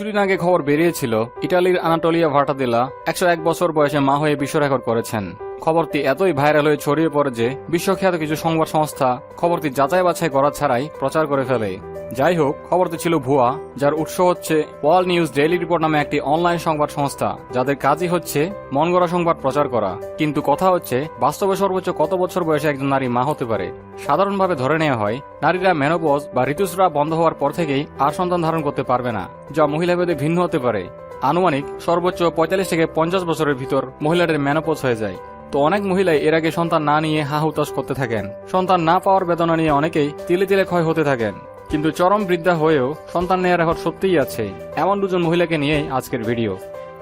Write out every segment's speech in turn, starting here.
কিছুদিন আগে খবর বেরিয়েছিল, ইটালির আনাটোলিয়া ভাটাদেলা একশো এক বছর বয়সে মা হয়ে বিশ্ব রেকর্ড করেছেন। খবরটি এতই ভাইরাল হয়ে ছড়িয়ে পড়ে যে বিশ্বখ্যাত কিছু সংবাদ সংস্থা খবরটি যাচাই বাছাই করা ছাড়াই প্রচার করে ফেলে। যাই হোক, খবরটি ছিল ভুয়া, যার উৎস হচ্ছে ওয়াল নিউজ ডেইলি রিপোর্ট নামে একটি অনলাইন সংবাদ সংস্থা, যাদের কাজই হচ্ছে মন গড়া সংবাদ প্রচার করা। কিন্তু কথা হচ্ছে, বাস্তবে সর্বোচ্চ কত বছর বয়সে একজন নারী মা হতে পারে? সাধারণভাবে ধরে নেওয়া হয়, নারীরা মেনোপজ বা ঋতুস্রাব বন্ধ হওয়ার পর থেকেই আর সন্তান ধারণ করতে পারবে না, যা মহিলা ভেদে ভিন্ন হতে পারে। আনুমানিক সর্বোচ্চ পঁয়তাল্লিশ থেকে পঞ্চাশ বছরের ভিতর মহিলাদের মেনোপজ হয়ে যায়। তো অনেক মহিলাই এর আগে সন্তান না নিয়ে হা হুতাশ করতে থাকেন। সন্তান না পাওয়ার বেদনা নিয়ে অনেকেই তিলে তিলে ক্ষয় হতে থাকেন। কিন্তু চরম বৃদ্ধা হয়েও সন্তান নেওয়ার এখন সত্যিই আছে। এমন দুজন মহিলাকে নিয়েই আজকের ভিডিও।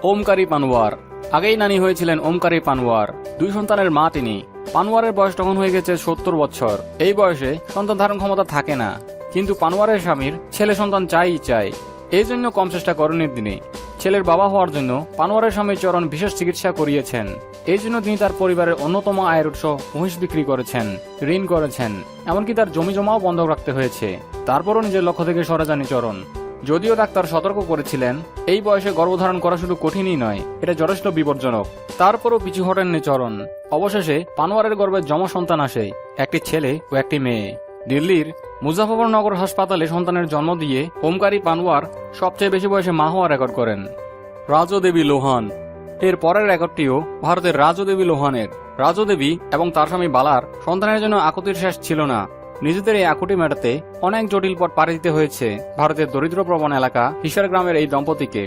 ওমকারি পানওয়ার আগেই নানি হয়েছিলেন ওমকারি পানওয়ার দুই সন্তানের মা তিনি। পানওয়ারের বয়স তখন হয়ে গেছে সত্তর বছর। এই বয়সে সন্তান ধারণ ক্ষমতা থাকে না। কিন্তু পানওয়ারের স্বামীর ছেলে সন্তান চাই চাই। এই জন্য কম চেষ্টা করেনি তিনি। ছেলের বাবা হওয়ার জন্য পানোয়ারের স্বামী চরণ বিশেষ চিকিৎসা করিয়েছেন। এই জন্য তিনি তার পরিবারের অন্যতম আয়ের উৎস মহিষ বিক্রি করেছেন, ঋণ করেছেন, এমনকি তার জমি জমাও বন্ধক রাখতে হয়েছে। তারপরও নিজের লক্ষ্য থেকে সরে যাননি চরণ। যদিও ডাক্তার সতর্ক করেছিলেন, এই বয়সে গর্ভধারণ করা শুধু কঠিনই নয়, এটা যথেষ্ট বিপজ্জনক। তারপরও পিছু হটেননি চরণ। অবশেষে পানোয়ারের গর্ভে যম সন্তান আসে, একটি ছেলে ও একটি মেয়ে। দিল্লির মুজাফরনগর হাসপাতালে সন্তানের জন্ম দিয়ে ওমকারী পানওয়ার সবচেয়ে বেশি বয়সে মা হওয়ার রেকর্ড করেন। রাজদেবী লোহান। এর পরের রেকর্ডটিও ভারতের রাজদেবী লোহানের। রাজদেবী এবং তার স্বামী বালার সন্তানের জন্য আকুতির শেষ ছিল না। নিজেদের এই আকুটি মেটাতে অনেক জটিল পথ পাড়ি দিতে হয়েছে ভারতের দরিদ্র প্রবণ এলাকা হিসার গ্রামের এই দম্পতিকে।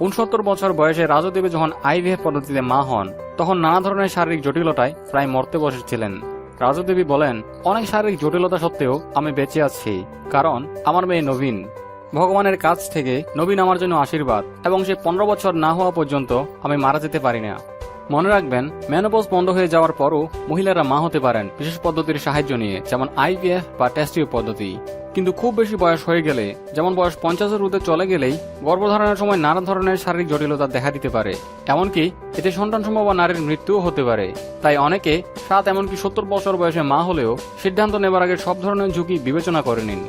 উনসত্তর বছর বয়সে রাজদেবী যখন আইভিএফ পদ্ধতিতে মা হন, তখন নানা ধরনের শারীরিক জটিলতায় প্রায় মরতে বসেছিলেন। রাজদেবী বলেন, অনেক শারীরিক জটিলতা সত্ত্বেও আমি বেঁচে আছি, কারণ আমার মেয়ে নবীন। ভগবানের কাছ থেকে নবীন আমার জন্য আশীর্বাদ, এবং সে পনেরো বছর না হওয়া পর্যন্ত আমি মারা যেতে পারি না। মনে রাখবেন মেনোপজ বন্ধ হয়ে যাওয়ার পরও মহিলারা মা হতে পারেন বিশেষ পদ্ধতির সাহায্য নিয়ে, যেমন আইভিএফ বা টেস্টিও পদ্ধতি। কিন্তু খুব বেশি বয়স হয়ে গেলে, যেমন বয়স পঞ্চাশের ঊর্ধ্বে চলে গেলেই গর্ভধারণের সময় নানা ধরনের শারীরিক জটিলতা দেখা দিতে পারে। এমনকি এতে সন্তান সম্ভব নারীর মৃত্যুও হতে পারে। তাই অনেকে সাত এমনকি সত্তর বছর বয়সে মা হলেও সিদ্ধান্ত নেবার আগে সব ধরনের ঝুঁকি বিবেচনা করে নিন।